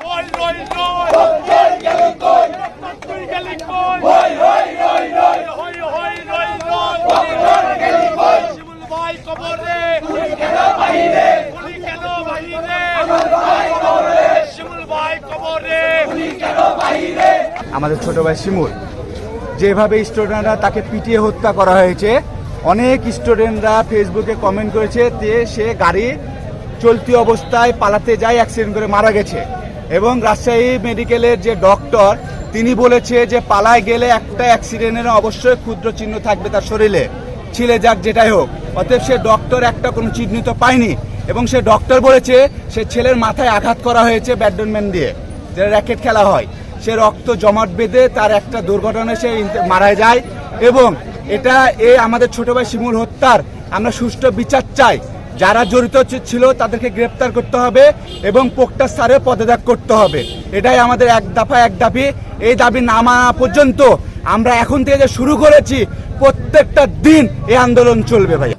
Hoi, hoi, hoi! তুই গেলি কই? হই, হই, রই, রই! শিমুল ভাই কবরে! গুলি কেন বাহিরে? শিমুল ভাই কবরে! আমাদের ছোট ভাই শিমুল যেভাবে স্টুডেন্টরা তাকে পিটিয়ে হত্যা করা হয়েছে অনেক স্টুডেন্টরা ফেসবুকে কমেন্ট করেছে যে সে গাড়ি চলতি অবস্থায় পালাতে যায় অ্যাক্সিডেন্ট করে মারা গেছে এবং রাজশাহী মেডিকেলের যে ডক্টর, তিনি বলেছে যে পালায় গেলে একটা অ্যাক্সিডেন্টের অবশ্যই ক্ষুদ্র চিহ্ন থাকবে তার শরীরে। ছিলে যাক যেটাই হোক। অতএব সে ডক্টর একটা কোনো চিহ্নিত পায়নি এবং সে ডক্টর বলেছে সে ছেলের মাথায় আঘাত করা হয়েছে ব্যাডমিন্টন দিয়ে, যে র্যাকেট খেলা হয়। সে রক্ত জমাট বেঁধে তার একটা দুর্ঘটনায় সে মারা যায় এবং এটা এ আমাদের ছোট ভাই শিমুল হত্যার আমরা সুষ্ঠু বিচার চাই। যারা জড়িত ছিল তাদেরকে গ্রেপ্তার করতে হবে এবং পোক্টা স্যারে পদত্যাগ করতে হবে। এটাই আমাদের এক দফা, এক দাবি। এই দাবি না মানা পর্যন্ত আমরা এখন থেকে যে শুরু করেছি, প্রত্যেকটা দিন এই আন্দোলন চলবে ভাই কেন?